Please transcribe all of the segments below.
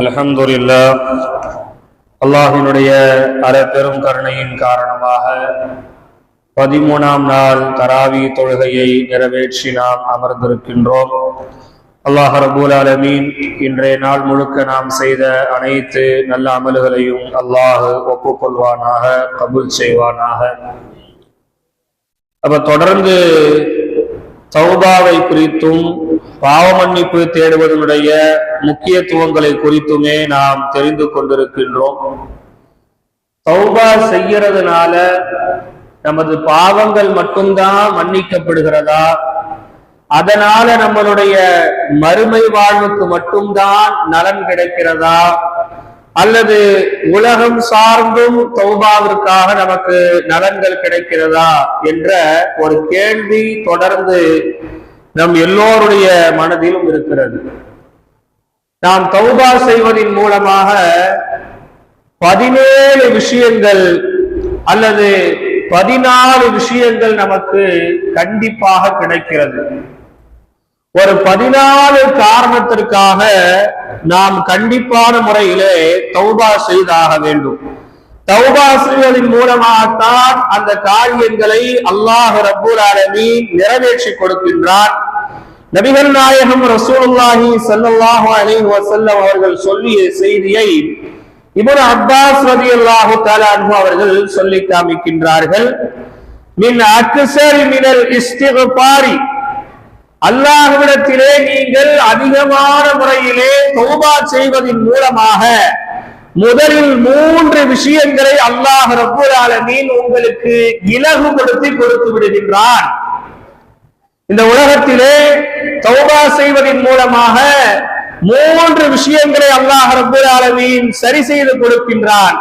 அல்ஹம்துலில்லா. அல்லாஹினுடைய அறப்பெரும் கருணையின் காரணமாக பதிமூணாம் நாள் தராவி தொழுகையை நிறைவேற்றி நாம் அமர்ந்திருக்கின்றோம். அல்லாஹ் ரபூல் அலமீன் இன்றைய நாள் முழுக்க நாம் செய்த அனைத்து நல்ல அமல்களையும் அல்லாஹ் ஒப்புக்கொள்வானாக கபுல் செய்வானாக. அப்ப தொடர்ந்து தௌபாவை குறித்தும் பாவ மன்னிப்பு தேடுவதனுடைய முக்கியத்துவங்களை குறித்துமே நாம் தெரிந்து கொண்டிருக்கின்றோம். சௌபா செய்யறதுனால நமது பாவங்கள் மட்டும்தான் மன்னிக்கப்படுகிறதா? அதனால நம்மளுடைய மறுமை வாழ்வுக்கு மட்டும்தான் நலன் கிடைக்கிறதா? அல்லது உலகம் சார்ந்தும் தௌபாவிற்காக நமக்கு நலன்கள் கிடைக்கிறதா? என்ற ஒரு கேள்வி தொடர்ந்து நம் எல்லோருடைய மனதிலும் இருக்கிறது. நாம் தௌபா செய்வதன் மூலமாக பதினேழு விஷயங்கள் அல்லது பதினாலு விஷயங்கள் நமக்கு கண்டிப்பாக கிடைக்கிறது. ஒரு பதினாலு காரணத்திற்காக நாம் கண்டிப்பான முறையிலே தௌபா செய்தாக வேண்டும். தௌபா மூலமாகத்தான் அந்த காரியங்களை அல்லாஹ் ரபுல் ஆலமீன் நிறைவேற்றி கொடுக்கின்றான் நபிகள் நாயகம் ரசூலுல்லாஹி சல்லாஹு அலி வசல்லம் அவர்கள் சொல்லிய செய்தியை இவர் அப்பாஸ் ரதி அல்லாஹு அன்ஹு அவர்கள் சொல்லி காமிக்கின்றார்கள். மின் அக்ஸரி மினல் இஸ்திக்பாரி அல்லாஹ்விடத்திலே நீங்கள் அதிகமான முறையிலே தௌபா செய்வதன் மூலமாக முதலில் மூன்று விஷயங்களை அல்லாஹ் ரப்பூல் ஆலமீன் உங்களுக்கு இலகுபடுத்தி கொடுத்து விடுகின்றான். இந்த உலகத்திலே தௌபா செய்வதன் மூலமாக மூன்று விஷயங்களை அல்லாஹ் ரப்பூல் ஆலமீன் சரி செய்து கொடுக்கின்றான்.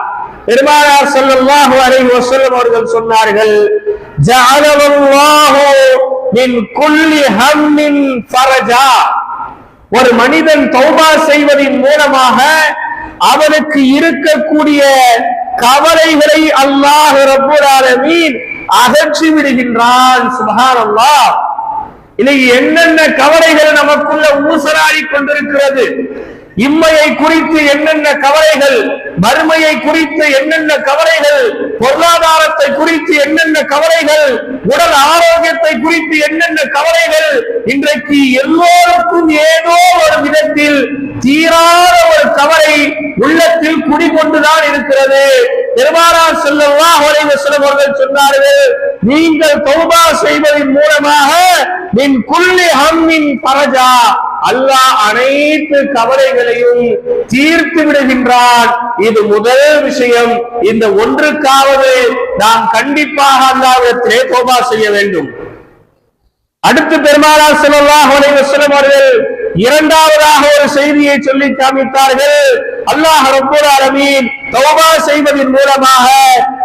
பெருமானார் சொல்லல்லாஹு அலை வசல்லம் அவர்கள் சொன்னார்கள் குல்லி ஹம்மின் ஃபரஜா. ஒரு மனிதன் தௌபா செய்வதன் மூலமாக அவனுக்கு இருக்கக்கூடிய கவலைகளை அல்லாஹ் ரப்பூல் அகற்றி விடுகின்றான் சுப்ஹானல்லாஹ். இன்னைக்கு என்னென்ன கவலைகள் நமக்குள்ள ஊசலாடி கொண்டிருக்கிறது? இம்மையை குறித்து என்னென்ன கவலைகள் மறுமையை குறித்து என்னென்ன கவலைகள் பொருளாதாரத்தை குறித்து என்னென்ன கவலைகள் உடல் ஆரோக்கியத்தை குறித்து என்னென்ன கவலைகள் இன்றைக்கு எல்லோருக்கும் ஏதோ ஒரு விதத்தில் தீராத ஒரு கவலை உள்ளத்தில் குடிகொண்டுதான் இருக்கிறது. பெருமானார் செல்லவா அலைஹி வஸல்லம் அவர்கள் சொன்னார்கள் நீங்கள் தௌபா செய்வதன் மூலமாக மின் குள்ளி ஹம்மின் பரஜா. அல்லாஹ் அனைத்து கவலைகளையும் தீர்த்து விடுகின்றான். இது முதல் விஷயம். இந்த ஒன்றுக்காவது நாம் கண்டிப்பாக அல்லாவிடத்திலே தோபா செய்ய வேண்டும். அடுத்து பெருமானார் ஸல்லல்லாஹு அலைஹி அவர்கள் இரண்டாவதாக ஒரு செய்தியை சொல்லி காமித்தார்கள். அல்லாஹ் ரப்பூர் ஆலமீன் தௌபா செய்வதன் மூலமாக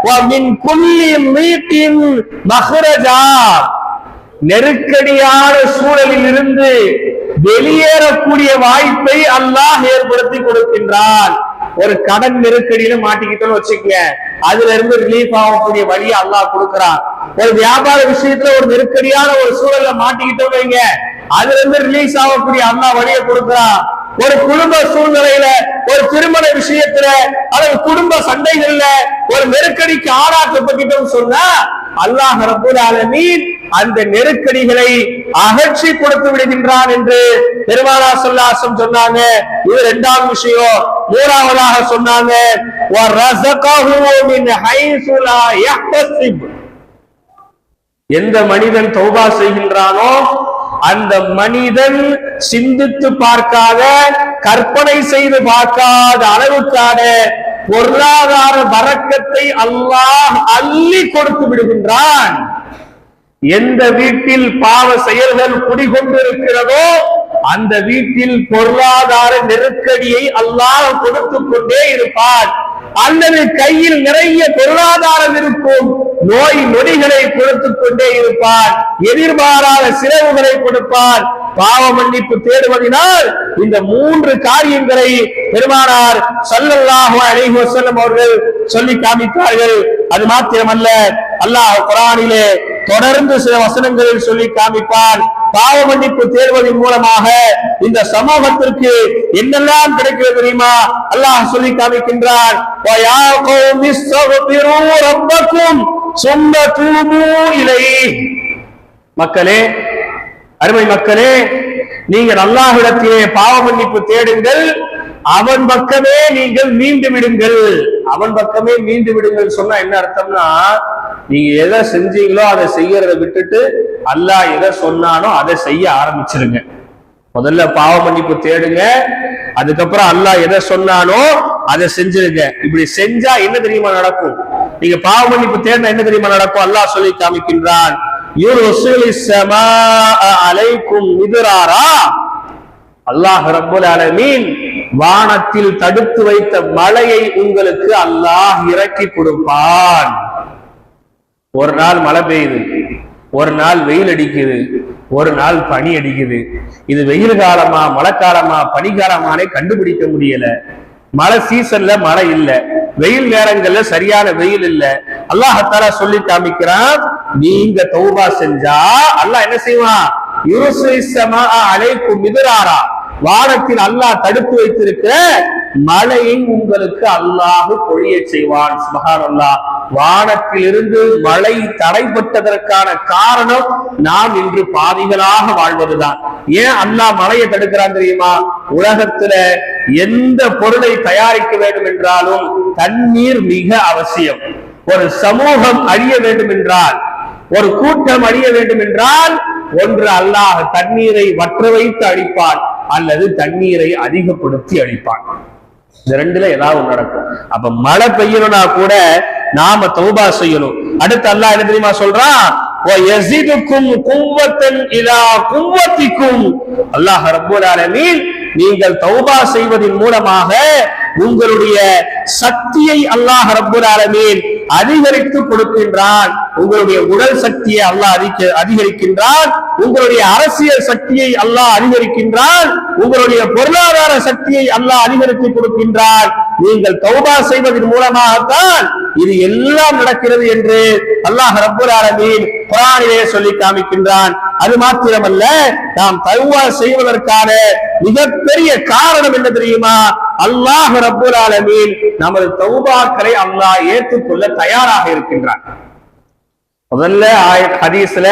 வ மின் குல்லி மீட்டின் மஹ்ரஜா நெருக்கடியான சூழலில் இருந்து வெளியேறக்கூடிய வாய்ப்பை அல்லாஹ் ஏற்படுத்தி கொடுக்கின்றான். ஒரு கடன் நெருக்கடியில மாட்டிக்கிட்டோம்னு வச்சுக்கங்க. அதுல இருந்து ரிலீஃப் ஆகக்கூடிய வழியை அல்லாஹ் கொடுக்கிறான். ஒரு வியாபார விஷயத்துல ஒரு நெருக்கடியான ஒரு சூழல்ல மாட்டிக்கிட்டோம் வைங்க. அதுல இருந்து ரிலீஸ் ஆகக்கூடிய அண்ணா வழியை கொடுக்கிறான் ஒரு குடும்ப சூழ்நிலையில ஒரு திருமண விஷயத்துல அல்லது குடும்ப சண்டைகள்ல ஒரு நெருக்கடிக்கு ஆளாக்கப்பட்டுட்டோம் சொன்னா அல்லாஹ் ரப்பூல் ஆலமீன் அந்த நெருக்கடிகளை அகற்றி கொடுத்து விடுகின்றான் என்று பெருமாளா சொல்லாசம் சொன்னாங்க. இது இரண்டாவது விஷயம். மூணாவதாக சொன்னாங்க. எந்த மனிதன் தௌபா செய்கின்றானோ அந்த மனிதன் சிந்தித்து பார்க்காத கற்பனை செய்து பார்க்காத அளவுக்கான பொருளாதார வரக்கத்தை அல்லாஹ் அள்ளி கொடுத்து விடுகின்றான். எந்த வீட்டில் பாவ செயல்கள் குடிகொண்டிருக்கிறதோ அந்த வீட்டில் பொருளாதார நெருக்கடியை அல்லாஹ் கொடுத்து கொண்டே இருப்பான். அல்லது கையில் நிறைய பொருளாதாரம் இருக்கும். நோய் நொடிகளை கொடுத்துக் கொண்டே இருப்பான் எதிர்பாராத சிறவுகளை கொடுப்பான் பாவ மன்னிப்பு தேடுவதனால் இந்த மூன்று காரியங்களை பெருமானார் ஸல்லல்லாஹு அலைஹி வஸல்லம் அவர்கள் சொல்லி காமித்தார்கள். அது மாத்திரமல்ல அல்லாஹ் குரானிலே தொடர்ந்து சில வசனங்களில் சொல்லி காமிப்பான் பாவ மன்னிப்பு தேடுவதன் மூலமாக இந்த சமூகத்திற்கு என்னெல்லாம் கிடைக்கிறது தெரியுமா? அல்லாஹ் சொல்லி காமிக்கின்றான் சொந்த தூமு இலை. மக்களே அருமை மக்களே நீங்கள் அல்லாஹிடத்திலே பாவ மன்னிப்பு தேடுங்கள். அவன் பக்கமே நீங்கள் மீண்டு விடுங்கள் அவன் பக்கமே மீண்டு விடுங்கள் சொன்னா என்ன அர்த்தம்னா நீங்க எதை செஞ்சீங்களோ அதை செய்யறத விட்டுட்டு அல்லாஹ் எதை சொன்னானோ அதை செய்ய ஆரம்பிச்சிருங்க. முதல்ல பாவ மன்னிப்பு தேடுங்க. அதுக்கப்புறம் அல்லாஹ் எதை சொன்னானோ அதை செஞ்சிருங்க. இப்படி செஞ்சா என்ன தெரியுமா நடக்கும்? நீங்க பாவ மன்னிப்பு தேடினா என்ன தெரியுமா நடக்கும்? அல்லாஹ் சொல்லி காமிக்கின்றான். அலைக்கும் அல்லாஹ் ரப்புல் அலமீன் வானத்தில் தடுத்து வைத்த மழையை உங்களுக்கு அல்லாஹ் இறக்கி கொடுப்பான். ஒரு நாள் மழை பெய்யுது. ஒரு நாள் வெயில் அடிக்குது. ஒரு நாள் பனி அடிக்குது. இது வெயில் காலமா மழை காலமா பனிக்காலமானே கண்டுபிடிக்க முடியல. மழை சீசன்ல மழை இல்லை. வெயில் நேரங்கள்ல சரியான வெயில் இல்ல. அல்லாஹத்தாலா சொல்லி காமிக்கிறான் நீங்க தௌபா செஞ்சா அல்லாஹ் என்ன செய்வான்? யுருசை மிதிராரா அலைக்கும் வானத்தில் அல்லாஹ் தடுத்து வைத்திருக்கிற மழையை உங்களுக்கு அல்லாஹு பொழிய செய்வான். சுபஹான் அல்லாஹ் வானத்திலிருந்து மழை தடைப்பட்டதற்கான காரணம் நாம் இன்று பாதிகளாக வாழ்வதுதான். ஏன் அல்லாஹ் மழையை தடுக்கிறான் தெரியுமா? உலகத்துல எந்த பொருளை தயாரிக்க வேண்டும் என்றாலும் தண்ணீர் மிக அவசியம். ஒரு சமூகம் அழிய வேண்டும் என்றால் ஒரு கூட்டம் அழிய வேண்டும் என்றால் ஒன்று அல்லாஹ் தண்ணீரை வற்ற வைத்து அழிப்பான் அல்லது தண்ணீரை அதிகப்படுத்தி அழிப்பான். இந்த ரெண்டுல ஏதாவது நடக்கும். அப்ப மழை பெய்யணும்னா கூட நாம தௌபா செய்யணும். அடுத்து அல்லாஹ் என்ன தெரியுமா சொல்றான்? ஓ எசிதுக்கும் கும்பத்தன் இலா கும்பத்திக்கும் அல்லாஹ் ரபுல் நீங்கள் தௌபா செய்வதன் மூலமாக உங்களுடைய சக்தியை அல்லாஹ் ரப்பல் ஆலமீன் அதிகரித்து கொடுக்கின்றான். உங்களுடைய உடல் சக்தியை அல்லாஹ் அதிக அதிகரிக்கின்றான். உங்களுடைய அரசியல் சக்தியை அல்லாஹ் அதிகரிக்கின்றான். உங்களுடைய பொருளாதார சக்தியை அல்லாஹ் அதிகரித்து கொடுக்கின்றான். நீங்கள் தௌபா செய்வதன் மூலமாகத்தான் இது எல்லாம் நடக்கிறது என்று அல்லாஹ் ரப்பல் ஆலமீன் குரானிலே சொல்லி காமிக்கின்றான். அது மாத்திரமல்ல நாம் தௌவா செய்வதற்கான மிகப்பெரிய காரணம் என்ன தெரியுமா? அல்லாஹ் ரபுல் ஆலமீன் நமது தௌபாக்களை அல்லாஹ் ஏற்றுக்கொள்ள தயாராக இருக்கின்றான். முதல்ல ஹதீஸ்ல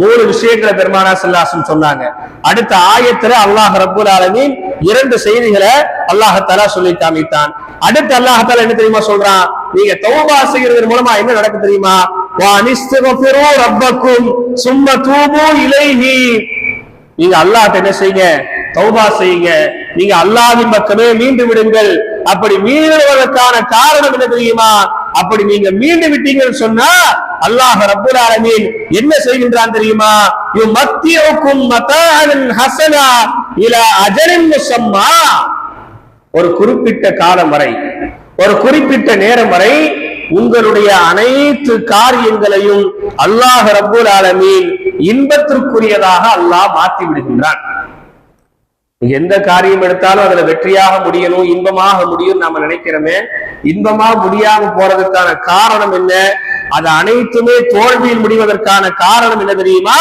மூணு விஷயங்களை பெருமானா சல்லாசம் சொன்னாங்க. அடுத்த ஆயத்துல அல்லாஹ் ரபுல் ஆலமீன் இரண்டு செய்திகளை அல்லாஹ் சொல்லி காமித்தான். அடுத்து அல்லாஹ் என்ன தெரியுமா சொல்றான்? நீங்க தௌபா செய்யறதன் மூலமா என்ன நடக்கு தெரியுமா? வா ரப்பக்கும் சும்மா தூபு இலைஹி. நீங்க அல்லாஹ் என்ன செய்யுங்க? தௌபா செய்யுங்க. நீங்க அல்லாவின் பக்கமே மீண்டு விடுங்கள். அப்படி மீண்டுவதற்கான காரணம் என்ன தெரியுமா? அப்படி நீங்க மீண்டு விட்டீங்கன்னு சொன்னா அல்லாஹ் ரப்புல் ஆலமீன் என்ன செய்கின்றான் தெரியுமா? யு மத்தியோக்கும் மதாஅன் ஹசனா இல அஜரின் முசம்மா. ஒரு குறிப்பிட்ட காலம் வரை ஒரு குறிப்பிட்ட நேரம் வரை உங்களுடைய அனைத்து காரியங்களையும் அல்லாஹ் ரப்புல் ஆலமீன் இன்பத்திற்குரியதாக அல்லாஹ் மாற்றி விடுகின்றான். எந்த காரியம் எடுத்தாலும் அதுல வெற்றியாக முடியணும் இன்பமாக முடியும் நாம நினைக்கிறோமே. இன்பமா முடியாம போறதுக்கான காரணம் என்ன? அது அனைத்துமே தோல்வியில் முடிவதற்கான காரணம் என்ன தெரியுமா?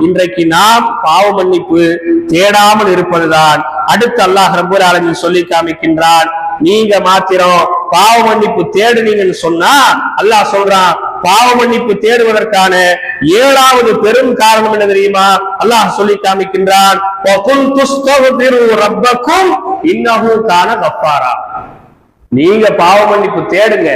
இன்றைக்கு நாம் பாவ மன்னிப்பு தேடாமல் இருப்பதுதான். அடுத்து அல்லாஹ் ரப்பல் ஆலமின் சொல்லி காமிக்கின்றான் நீங்க மாத்திரம் பாவ மன்னிப்பு தேடுனீங்கன்னு சொன்னா அல்லாஹ் சொல்றான் பாவ மன்னிப்பு தேடுவதற்கான ஏழாவது பெரும் காரணம் என்ன தெரியுமா? அல்லாஹ் சொல்லி காமிக்கின்றான் நீங்க பாவ மன்னிப்பு தேடுங்க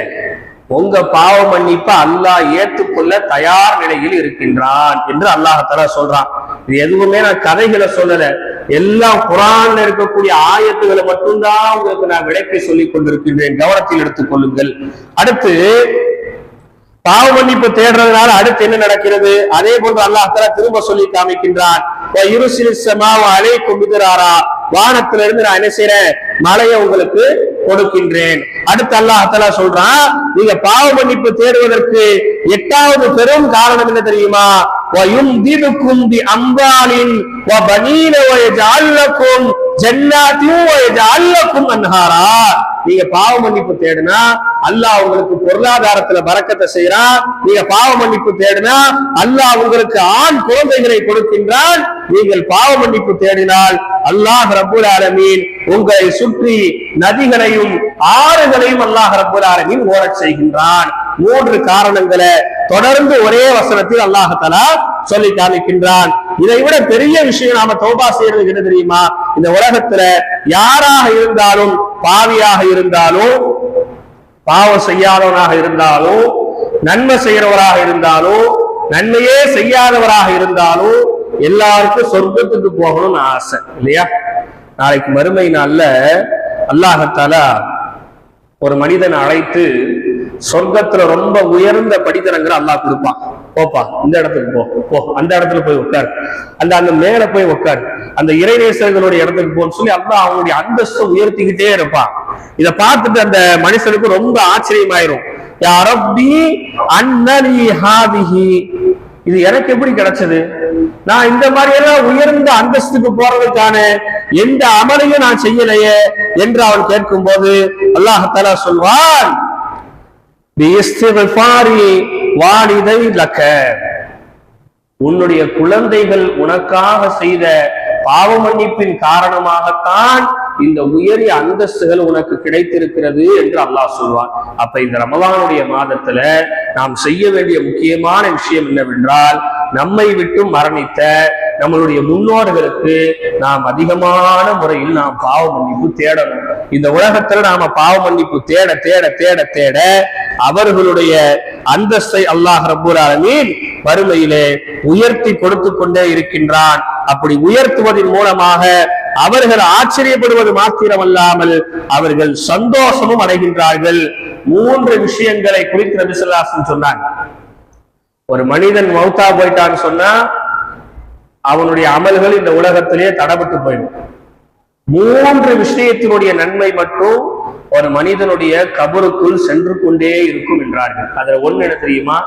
உங்க பாவ மன்னிப்ப அல்லாஹ் ஏற்றுக்கொள்ள தயார் நிலையில் இருக்கின்றான் என்று அல்லாஹ் தலா சொல்றான். இது எதுவுமே நான் கதைகளை சொல்லல. எல்லாம் குரான்ல இருக்கக்கூடிய ஆயத்துகளை மட்டும்தான் உங்களுக்கு நான் விளக்கி சொல்லிக் கொண்டிருக்கின்றேன். கவனத்தில் எடுத்துக் கொள்ளுங்கள். அடுத்து பாவ மன்னிப்பு தேடுறதுனால அடுத்து என்ன நடக்கிறது? அதே போன்று அல்லாஹ் திரும்ப சொல்லி காமிக்கின்றான். "வ யுர்சிலு கொண்டுகிறாரா வானத்திலிருந்து வானத்துல இருந்து நான் என்ன செய்யறேன் மழையை உங்களுக்கு கொடுக்கின்றேன். அடுத்து அல்லாஹ் தஆலா சொல்றான் நீங்க பாவ மன்னிப்பு தேடுவதற்கு எட்டாவது பெரும் காரணம் என்ன தெரியுமா? "வ யும்திதுக்கும் பி அம்வாலின் வ பனீன வ யஜஅல் லக்கும் ஜன்னாத்தையும் அல்லக்கும் அன்ஹாரா. நீங்க பாவ மன்னிப்பு தேடினா அல்லாஹ் உங்களுக்கு பொருளாதாரத்துல பறக்கத்தை செய்யறான் நீங்க பாவ மன்னிப்பு தேடினா அல்லாஹ் உங்களுக்கு ஆண் குழந்தைகளை கொடுக்கின்றான். நீங்கள் பாவ மன்னிப்பு தேடினால் அல்லாஹ் ரபுல் ஆலமீன் உங்களை சுற்றி நதிகளையும் ஆறுகளையும் அல்லாஹ் ரபுல் ஆலமீன் ஓரச் செய்கின்றான். மூன்று காரணங்களை தொடர்ந்து ஒரே வசனத்தில் அல்லாஹலா சொல்லி காமிக்கின்றான். இதை விட பெரிய விஷயம் நாம தௌபா செய்யறது என்ன தெரியுமா? இந்த உலகத்துல யாராக இருந்தாலும் பாவியாக இருந்தாலும் பாவம் செய்யாதவனாக இருந்தாலும் நன்மை செய்யறவராக இருந்தாலும் நன்மையே செய்யாதவராக இருந்தாலும் எல்லாருக்கும் சொர்க்கத்துக்கு போகணும்னு ஆசை இல்லையா? நாளைக்கு மறுமை நாள்ல அல்லாஹத்தாலா ஒரு மனிதனை அழைத்து சொர்க்கத்துல ரொம்ப உயர்ந்த படித்தரங்களை அல்லாஹ் கொடுப்பான். போப்பா இந்த இடத்துக்கு போ. போ. அந்த இடத்துல போய் உட்கார். அந்த அந்த மேல போய் உட்கார். அந்த இறைநேசர்களுடைய இடத்துக்கு போன்னு சொல்லி அல்லா அவங்களுடைய அந்தஸ்தை உயர்த்திக்கிட்டே இருப்பான். இதை பார்த்துட்டு அந்த மனுஷனுக்கு ரொம்ப ஆச்சரியமாயிரும். யா அன்னலி ஹாதிஹி. இது எனக்கு எப்படி கிடைச்சது? நான் இந்த மாதிரி எல்லாம் உயர்ந்த அந்தஸ்துக்கு போறதுக்கான எந்த அமலையும் நான் செய்யலையே என்று அவன் கேட்கும் போது அல்லாஹால சொல்வான் வாடிதை லக்க. உன்னுடைய குழந்தைகள் உனக்காக செய்த பாவ மன்னிப்பின் காரணமாகத்தான் இந்த உயரிய அந்தஸ்துகள் உனக்கு கிடைத்திருக்கிறது என்று அல்லாஹ் சொல்வான். அப்ப இந்த ரமலானுடைய மாதத்துல நாம் செய்ய வேண்டிய முக்கியமான விஷயம் என்னவென்றால் நம்மை விட்டு மரணித்த நம்மளுடைய முன்னோர்களுக்கு நாம் அதிகமான முறையில் நாம் பாவ மன்னிப்பு தேடணும். இந்த உலகத்துல நாம பாவ மன்னிப்பு தேட தேட தேட தேட அவர்களுடைய அந்தஸ்தை அல்லாஹ் ரபுல் ஆலமீன் வறுமையிலே உயர்த்தி கொடுத்து கொண்டே இருக்கின்றான். அப்படி உயர்த்துவதன் மூலமாக அவர்கள் ஆச்சரியப்படுவது மாத்திரமல்லாமல் அவர்கள் சந்தோஷமும் அடைகின்றார்கள். மூன்று விஷயங்களை குறித்து நபிசல்லாசன் சொன்னாங்க. ஒரு மனிதன் மௌத்தா போயிட்டான்னு சொன்னா அவனுடைய அமல்கள் இந்த உலகத்திலேயே தடப்பட்டு போயிடும். மூன்று விஷயத்தினுடைய நன்மை மட்டும் ஒரு மனிதனுடைய கபருக்குள் சென்று கொண்டே இருக்கும் என்றார்கள். அதுல ஒண்ணு என்ன தெரியுமா?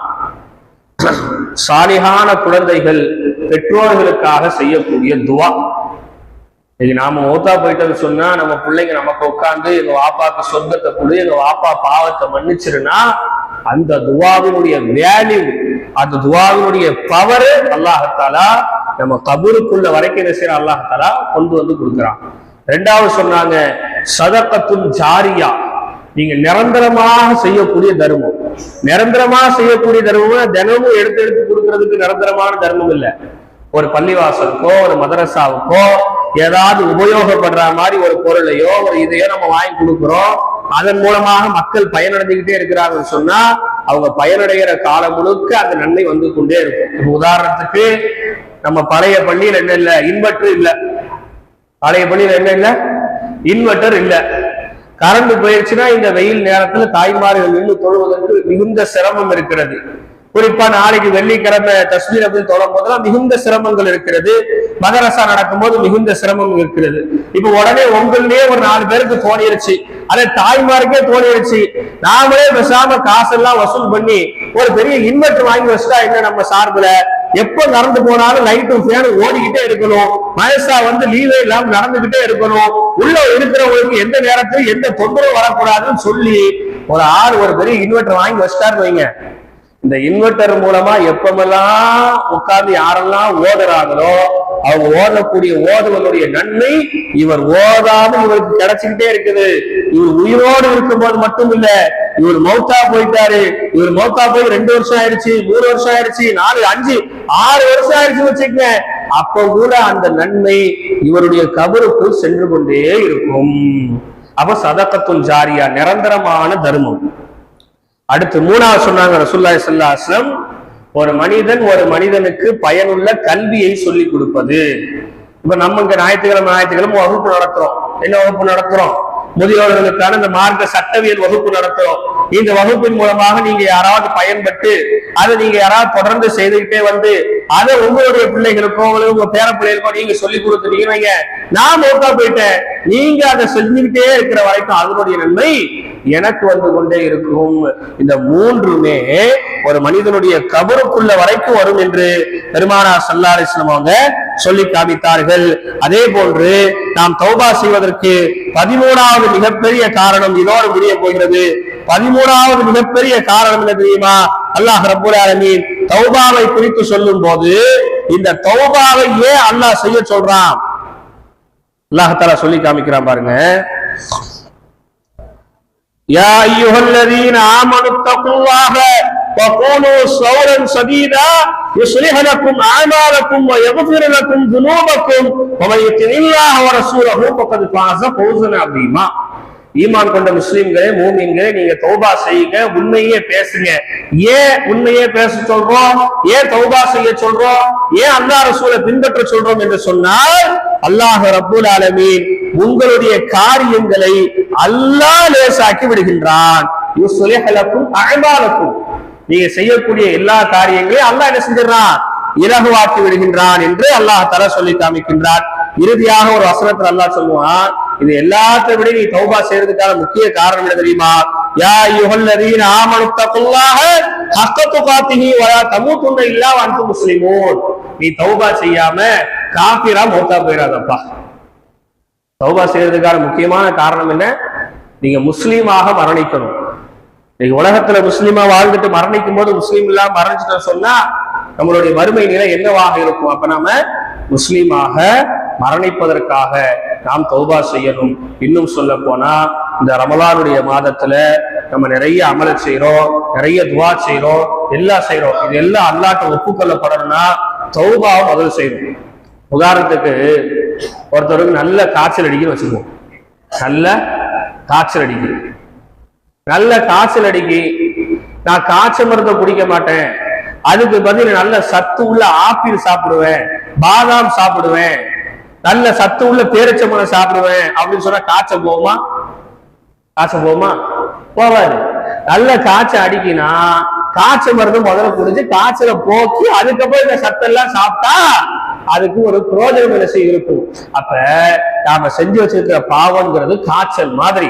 சாலிகான குழந்தைகள் பெற்றோர்களுக்காக செய்யக்கூடிய துவா. இன்னைக்கு நாம ஓத்தா போயிட்டோம்னு சொன்னா நம்ம பிள்ளைங்க நமக்கு உட்காந்து எங்க வாப்பாக்கு சொர்க்கத்தை கொடு எங்க வாப்பா பாவத்தை மன்னிச்சிருனா அந்த துவாவினுடைய வேல்யூ அந்த துவாவினுடைய பவரு அல்லாஹத்தாலா நம்ம கபூருக்குள்ள வரைக்கும் என்ன செய்யற அல்லாஹத்தாலா கொண்டு வந்து கொடுக்குறான். ரெண்டாவது சொன்னாங்க சதக்கத்தும் ஜாரியா. நீங்க நிரந்தரமாக செய்யக்கூடிய தர்மம். நிரந்தரமாக செய்யக்கூடிய தர்மம் தினமும் எடுத்து எடுத்து கொடுக்கறதுக்கு நிரந்தரமான தர்மம் இல்லை. ஒரு பள்ளிவாசலுக்கோ ஒரு மதரசாவுக்கோ ஏதாவது உபயோகப்படுற மாதிரி ஒரு பொருளையோ ஒரு இதையோ நம்ம வாங்கி கொடுக்குறோம். அதன் மூலமாக மக்கள் பயனடைஞ்சுக்கிட்டே இருக்கிறாங்கன்னு சொன்னா அவங்க பயனடைகிற காலம் முழுக்க அந்த நன்மை வந்து கொண்டே இருக்கும். உதாரணத்துக்கு நம்ம பழைய பள்ளியில் என்ன இல்லை இன்வெர்டர் இல்லை. பழைய பள்ளியில் என்ன இல்லை? இன்வெர்டர் இல்ல. கரண்ட் போயிடுச்சுன்னா இந்த வெயில் நேரத்துல தாய்மார்கள் நின்று தொழுவதற்கு மிகுந்த சிரமம் இருக்கிறது. குறிப்பா நாளைக்கு வெள்ளிக்கிழமை தஸ்மீர் அப்படின்னு தொழும் போதெல்லாம் மிகுந்த சிரமங்கள் இருக்கிறது. மதரசா நடக்கும்போது மிகுந்த சிரமம் இருக்கிறது. இப்ப உடனே உங்களிலேயே ஒரு நாலு பேருக்கு தோணிருச்சு. அதே தாய்மாருக்கே தோணிருச்சு. நாமளே பேசாம காசெல்லாம் வசூல் பண்ணி ஒரு பெரிய இன்வெர்டர் வாங்கி வச்சுட்டா என்ன நம்ம சார்பில்? எப்ப நடந்து போனாலும் லைட்டும் ஃபேனும் ஓடிக்கிட்டே இருக்கணும். மயசா வந்து லீவே இல்லாம நடந்துகிட்டே இருக்கணும். உள்ள இருக்கிறவங்களுக்கு எந்த நேரத்திலும் எந்த தொந்தரவு வரக்கூடாதுன்னு சொல்லி ஒரு ஆறு ஒரு பெரிய இன்வெர்டர் வாங்கி வச்சிட்டாரு வைங்க. இந்த இன்வெர்டர் மூலமா எப்பமெல்லாம் உட்கார்ந்து யாரெல்லாம் ஓடுறாங்களோ அவங்க ஓதக்கூடிய ஓதுவனுடைய நன்மை இவர் ஓதாம இவருக்கு கிடைச்சுக்கிட்டே இருக்குது. இவர் உயிரோடு இருக்கும்போது மட்டும் இல்ல இவர் மௌத்தா போயிட்டாரு. இவர் மௌத்தா போய் ரெண்டு வருஷம் ஆயிடுச்சு மூணு வருஷம் ஆயிடுச்சு நாலு அஞ்சு ஆறு வருஷம் ஆயிடுச்சு வச்சுக்கங்க. அப்ப கூட அந்த நன்மை இவருடைய கபருக்குள் சென்று கொண்டே இருக்கும். அப்ப சதக்கத்தும் ஜாரியா நிரந்தரமான தர்மம். அடுத்து மூணாவது சொன்னாங்க ரசுல்லாய் சல்லாஸ்லம் ஒரு மனிதன் ஒரு மனிதனுக்கு பயனுள்ள கல்வியை சொல்லிக் கொடுப்பது. இப்ப நம்ம இங்க ஞாயிற்றுக்கிழமை ஞாயிற்றுக்கிழமை வகுப்பு நடத்துறோம். என்ன வகுப்பு நடத்துறோம்? முதியோர்களுக்கான இந்த மார்க்க சட்டவியல் வகுப்பு நடத்துறோம். இந்த வகுப்பின் மூலமாக நீங்க யாராவது பயன்பட்டு அதை நீங்க யாராவது தொடர்ந்து செய்துகிட்டே வந்து அதை உங்களுடைய பிள்ளைகளுக்கோ உங்க பேர பிள்ளைகளுக்கோ நீங்க சொல்லி கொடுத்துட்டீங்க நான் மௌத்தா போயிட்டேன். நீங்க அதை செஞ்சுக்கிட்டே இருக்கிற வரைக்கும் அதனுடைய நன்மை எனக்கு வந்து கொண்டே இருக்கும். இந்த மூன்றுமே ஒரு மனிதனுடைய கபருக்குள்ள வரைக்கும் வரும் என்று பெருமானா சல்லாரிசனம் அவங்க சொல்லி காமித்தார்கள். அதே போன்று நாம் தௌபா செய்வதற்கு பதிமூணாவது மிகப்பெரிய காரணம் இதோடு புரிய போகிறது. பதிமூணாவது மிகப்பெரிய காரணம் என்ன தெரியுமா அல்லாஹ் ரபுல் ஆலமீன் தௌபாவை குறித்து சொல்லும் போது இந்த தௌபாவை ஏன் அல்லாஹ் செய்ய சொல்றான் அல்லாஹால சொல்லி காமிக்கிறான் பாருங்க யா ஐயுஹல்லதீன ஆமனு தக்குல்லாஹ وقولوا صورا سديدا يصلح لكم اعمالكم ويغفر لكم ذنوبكم ومن يطع الله ورسوله فقد فاز فوزا عظيما ஈமான் கொண்ட முஸ்லீம்களே மூமின்களே நீங்க தௌபா செய்யுங்க உண்மையே பேசுங்க. ஏன் உண்மையே பேச சொல்றோம்? ஏன் தௌபா செய்ய சொல்றோம்? ஏன் அல்லா ரசூலை பின்பற்ற சொல்றோம் என்று சொன்னால் அல்லாஹ் ரபுல் ஆலமீன் உங்களுடைய காரியங்களை அல்லாஹ் லேசாக்கி விடுகின்றான். நீங்க செய்யக்கூடிய எல்லா காரியங்களையும் அல்லாஹ் என்ன செஞ்சிடறான்? இலகுவாக்கி விடுகின்றான் என்று அல்லாஹ் தர சொல்லி காமிக்கின்றான். இறுதியாக ஒரு வசனத்தில் அல்லாஹ் சொல்லுவான் இது எல்லாத்தை விட நீ தௌபா செய்யறதுக்கான முக்கிய காரணம் என்ன தெரியுமா? யா யுஹல்லதீன ஆமனு தக்குல்லாஹ ஹக்க துகாத்திஹி வலா தமூதுன்ன இல்லா வஅன்தும் முஸ்லிமூன். நீ தௌபா செய்யாம காபிரா மௌத்தா போயிடாதப்பா தௌபா செய்யறதுக்கான முக்கியமான காரணம் என்ன? நீங்க முஸ்லீமாக மரணிக்கணும். இன்னைக்கு உலகத்துல முஸ்லீமா வாழ்ந்துட்டு மரணிக்கும் போது முஸ்லீம் இல்லாம மரணிச்சுட்டு சொன்னா நம்மளுடைய வறுமை நிலை என்னவாக இருக்கும்? அப்ப நாம முஸ்லீமாக மரணிப்பதற்காக நாம் தௌபா செய்யணும். இன்னும் சொல்ல போனா இந்த ரமலானுடைய மாதத்துல நம்ம நிறைய அமல செய்யறோம் நிறைய துவா செய்யறோம் எல்லாம் செய்யறோம் இது எல்லாம் அல்லாட்ட ஒப்புக்கொள்ளப்படணும்னா தௌபா முதல் செய்யணும். உதாரணத்துக்கு ஒருத்தருக்கு நல்ல காய்ச்சல் அடிக்குன்னு வச்சுக்குவோம் நல்ல காய்ச்சல் அடிக்கு நல்ல காய்ச்சல் அடிக்கு. நான் காய்ச்சல் மருந்தை குடிக்க மாட்டேன். அதுக்கு பதில் நல்ல சத்து உள்ள ஆப்பிள் சாப்பிடுவேன் பாதாம் சாப்பிடுவேன். நல்ல சத்து உள்ள பேரிச்சம்பழம் சாப்பிடுவேன் அப்படின்னு சொன்னா காய்ச்சல் போகுமா? காய்ச்சல் போகுமா? போவாது நல்ல காய்ச்சல் அடிக்கினா காய்ச்சல் மருந்து முதல்ல குடிச்சு காய்ச்சலை போக்கி அதுக்கப்புறம் இந்த சத்தெல்லாம் சாப்பிட்டா அதுக்கு ஒரு புரோஜனம் என்ன இருக்கும். அப்ப நாம செஞ்சு வச்சிருக்கிற பாவம்ங்கிறது காய்ச்சல் மாதிரி.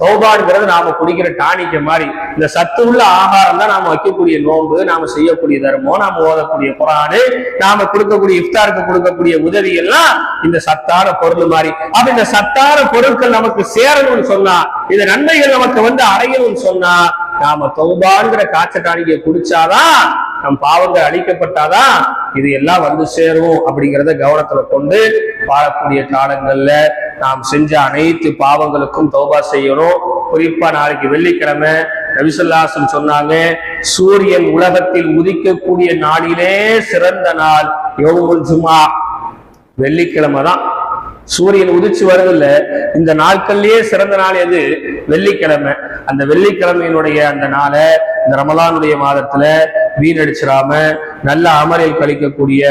தௌபான்ங்கிறது நாம குடிக்கிற டானிக்க மாதிரி. இந்த சத்து உள்ள ஆகாரம் தான் நாம வைக்கக்கூடிய நோன்பு நாம செய்யக்கூடிய தர்மம் நாம ஓதக்கூடிய குரானு நாம கொடுக்கக்கூடிய இஃப்தாருக்கு கொடுக்கக்கூடிய உதவி எல்லாம் இந்த சத்தான பொருள் மாதிரி. அப்ப இந்த சத்தான பொருட்கள் நமக்கு சேரணும்னு சொன்னா இந்த நன்மைகள் நமக்கு வந்து அடையணும்னு சொன்னா நாம தௌபாங்கிற காய்ச்சல் குடிச்சாதான் நம் பாவங்கள் அழிக்கப்பட்டாதான் இது எல்லாம் வந்து சேரும் அப்படிங்கிறத கவனத்துல கொண்டு வாழக்கூடிய காலங்கள்ல நாம் செஞ்ச அனைத்து பாவங்களுக்கும் தௌபா செய்யணும். குறிப்பா நாளைக்கு வெள்ளிக்கிழமை ரவிசல்லாசன் சொன்னாங்க சூரியன் உலகத்தில் உதிக்கக்கூடிய நாளிலே சிறந்த நாள் யோகுல் ஜுமா வெள்ளிக்கிழமை தான் சூரியன் உதிச்சு வரதில்ல இந்த நாட்கள்லயே சிறந்த நாள் எது? வெள்ளிக்கிழமை. அந்த வெள்ளிக்கிழமையினுடைய அந்த நாளை இந்த ரமலானுடைய மாதத்துல வீணடிச்சிடாம நல்ல அமரில் கழிக்கக்கூடிய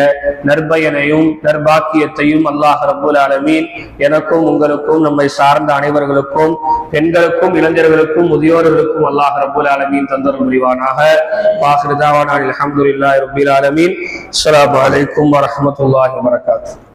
நற்பயனையும் நற்பாக்கியத்தையும் அல்லாஹ் ரபுல் அலமீன் எனக்கும் உங்களுக்கும் நம்மை சார்ந்த அனைவர்களுக்கும் பெண்களுக்கும் இளைஞர்களுக்கும் முதியோர்களுக்கும் அல்லாஹ் ரபுல் அலமீன் தந்தரும் புரிவானாக. வாஹிருதாவான அலமதுல்லாஹி ரபுல் ஆலமீன். அஸ்ஸலாமு அலைக்கும் வரஹ்மத்துல்லாஹி வரகாத்துஹு